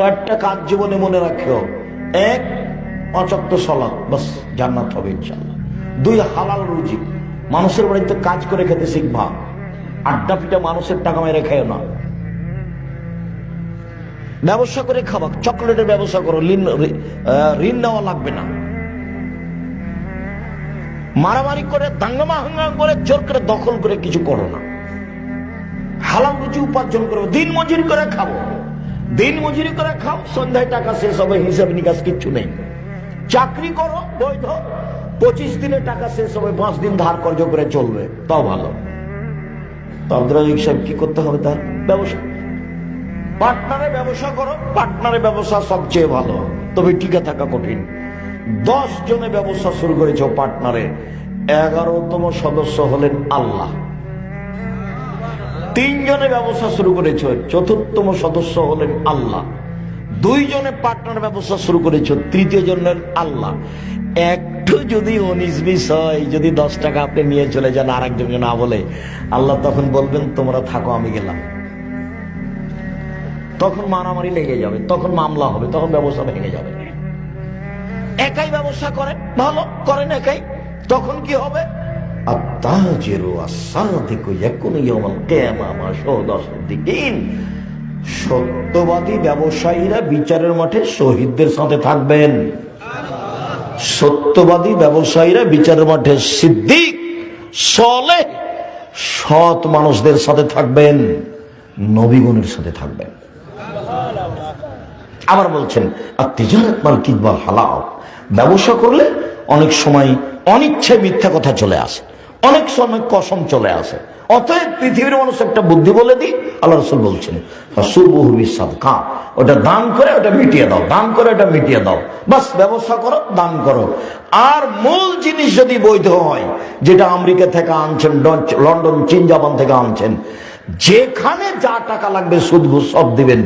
চারটা কাজ জীবনে মনে রাখিও। এক, অচক্ত সলা বাস জান্নাত হবে ইনশাল্লাহ দুই, হালাল রুজি। মানুষের বাড়িতে কাজ করে খেতে শিখবা। আড্ডা পিটা মানুষের টাকা মেরে খেও না। ব্যবসা করে খাবা। চকলেটের ব্যবসা করো। ঋণ নেওয়া লাগবে না। মারামারি করে, দাঙ্গামা হাঙ্গাম করে, জোর করে দখল করে কিছু করো না। হালাল রুজি উপার্জন করব দিন মজুরি করে খাব। দিন মজুরি করে খাও, সন্ধ্যায় টাকা শেষ হবে, হিসাব নিকাশ কিচ্ছু নেই। চাকরি করো, বৈধ, পঁচিশ দিনে টাকা শেষ হবে, পাঁচ দিন ধার কর্য করে চলবে, তাও ভালো। কি করতে হবে তার? ব্যবসা। পার্টনারে ব্যবসা করো, পার্টনারে ব্যবসা সবচেয়ে ভালো। তবে টিকে থাকা কঠিন। দশ জনে ব্যবসা শুরু করেছ পার্টনারে, এগারোতম সদস্য হলেন আল্লাহ। তিনজনে ব্যবসা শুরু করেছ, চতুর্থম সদস্য হলেন আল্লাহ। দুইজনে পার্টনার ব্যবসা শুরু করেছ, তৃতীয় জনের আল্লাহ। একটু যদি উনিশ হয়, যদি দশ টাকা আপনি নিয়ে চলে যান আর একজন না বলে, আল্লাহ তখন বলবেন, তোমরা থাকো, আমি গেলাম। তখন মারামারি লেগে যাবে, তখন মামলা হবে, তখন ব্যবসা ভেঙে যাবে। একাই ব্যবসা করেন, ভালো, করেন একাই, তখন কি হবে? সত্যবাদী ব্যবসায়ীরা বিচারের মাঠে শহীদদের সাথে থাকবেন। সত্যবাদী ব্যবসায়ীরা বিচারের মাঠে সিদ্দিক সলে সৎ মানুষদের সাথে থাকবেন, নবীগণের সাথে থাকবেন। আবার বলছেন আর তিজারত মাল কিকবাল হালাও ব্যবসা করলে অনেক সময় অনিচ্ছে মিথ্যা কথা চলে আসে। অনেক সময় কসম চলে আসে। অতএব পৃথিবীর মানুষ একটা বুদ্ধি বলে দিই, আল্লাহ রসুল বলছেন ওটা দান করে ওটা মিটিয়ে দাও, দান করে ওটা মিটিয়ে দাও। বাস ব্যবসা করো, দান করো। আর মূল জিনিস যদি বৈধ হয়, যেটা আমেরিকা থেকে আনছেন লন্ডন, চীন, জাপান থেকে আনছেন, যেখানে যা টাকা লাগবে সুদ সব দিবেন।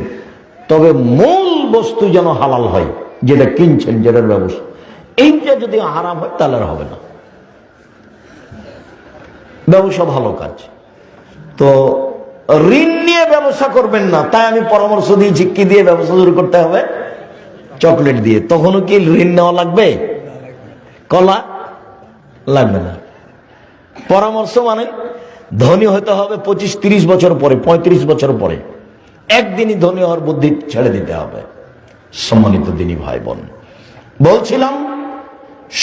তবে মূল বস্তু যেন হালাল হয়, যেটা কিনছেন, যেটার ব্যবস্থা এইটা যদি হারাম হয়, তাহলে হবে না। ব্যবসা ভালো কাজ। তো ঋণ নিয়ে ব্যবসা করবেন না, তাই আমি পরামর্শ দিয়েছি কি দিয়ে ব্যবসা শুরু করতে হবে, চকলেট দিয়ে। তখনও কি ঋণ নেওয়া লাগবে? কলা লাগবে না। পরামর্শ মানে ধনী হতে হবে পঁচিশ তিরিশ বছর পরে, পঁয়ত্রিশ বছর পরে। একদিনই ধনী হওয়ার বুদ্ধি ছেড়ে দিতে হবে। সম্মানিত দিনী ভাই বোন বলছিলাম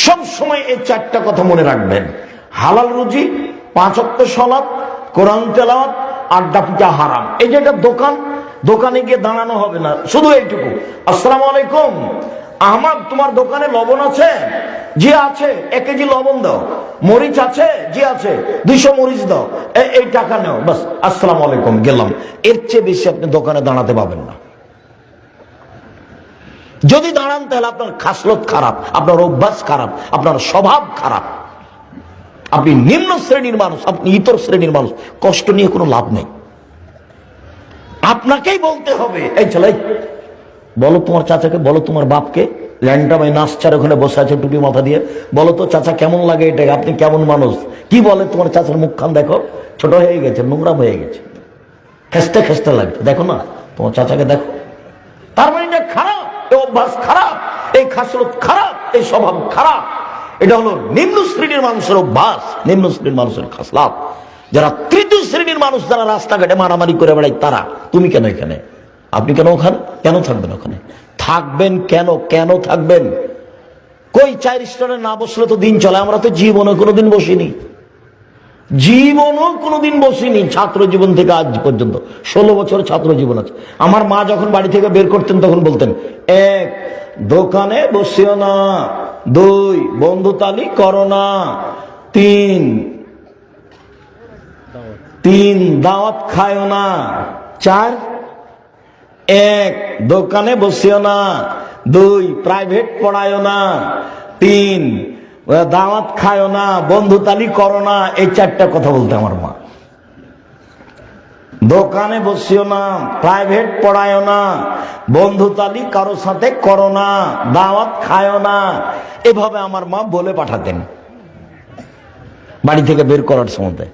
সব সময় এই চারটা কথা মনে রাখবেন। হালাল রুজি পাঁচক্ত সলাপ কোরআন তেলাওয়াত, আড্ডা পিঠা হারাম। এই যে একটা দোকান, দোকানে গিয়ে দাঁড়ানো হবে না। শুধু এইটুকু। আসসালামু আলাইকুম। আমার তোমার দোকানে লবণ আছে? জি আছে। এক কেজি লবণ দাও। মরিচ আছে? জি আছে। দুইশো মরিচ দাও। এই টাকা নাও। বাস, আসসালামু আলাইকুম, গেলাম। এর চেয়ে বেশি আপনি দোকানে দাঁড়াতে পাবেন না। যদি দাঁড়ান, তাহলে আপনার খাসলত খারাপ, আপনার অভ্যাস খারাপ, আপনার স্বভাব খারাপ। আপনি নিম্ন শ্রেণির মানুষ, আপনি ইতর শ্রেণির মানুষ, কষ্ট নিয়ে কোনো লাভ নেই। আপনাকেই বলতে হবে, এই ছেলে, বলো তোমার চাচাকে, বলো তোমার বাপকে ল্যাংটা ভাই নাচচার ওখানে বসে আছে টুপি মাথা দিয়ে, বলো তো চাচা কেমন লাগে এটা আপনি কেমন মানুষ? কি বলে তোমার চাচার মুখখান, দেখো, ছোট হয়ে গেছে নোংরা হয়ে গেছে। খেসতে খেসতে লাগছে, দেখো না, তোমার চাচাকে দেখো। তার মানে খারাপ এই অভ্যাস খারাপ, এই খাসলত খারাপ, এই স্বভাব খারাপ। এটা হলো নিম্ন শ্রেণির মানুষের অভ্যাস, নিম্ন শ্রেণির মানুষের খাসলাপ যারা তৃতীয় শ্রেণির মানুষ যারা রাস্তাঘাটে মারামারি করে বেড়ায়, তারা, তুমি কেন এখানে? আপনি কেন ওখানে? কেন থাকবেন ওখানে? থাকবেন কেন? কেন থাকবেন? কই চার স্টোরে না বসলে তো দিন চলে, আমরা তো জীবনে কোনোদিন বসিনি। জীবনও কোনোদিন বসিনি ছাত্র জীবন থেকে আজ পর্যন্ত। ষোলো বছর ছাত্র জীবন আছে। আমার মা যখন বাড়ি থেকে বের করতেন, তখন বলতেন, এক দোকানে বসিও না। দুই বন্ধুতালি করো না। তিন তিন, দাওয়াত খায়ও না। চার, এক, দোকানে বসিও না। দুই, প্রাইভেট পড়ায়ও না। তিন, দাওয়াত খায়ও না। বন্ধুতালি করো না। এই চারটা কথা বলতে আমার মা। দোকানে বসিও না প্রাইভেট পড়ায়ও না বন্ধুতালি কারও সাথে করো না, দাওয়াত খায়ও না। এভাবে আমার মা বলে পাঠাতেন। বাড়ি থেকে বের করার সময়।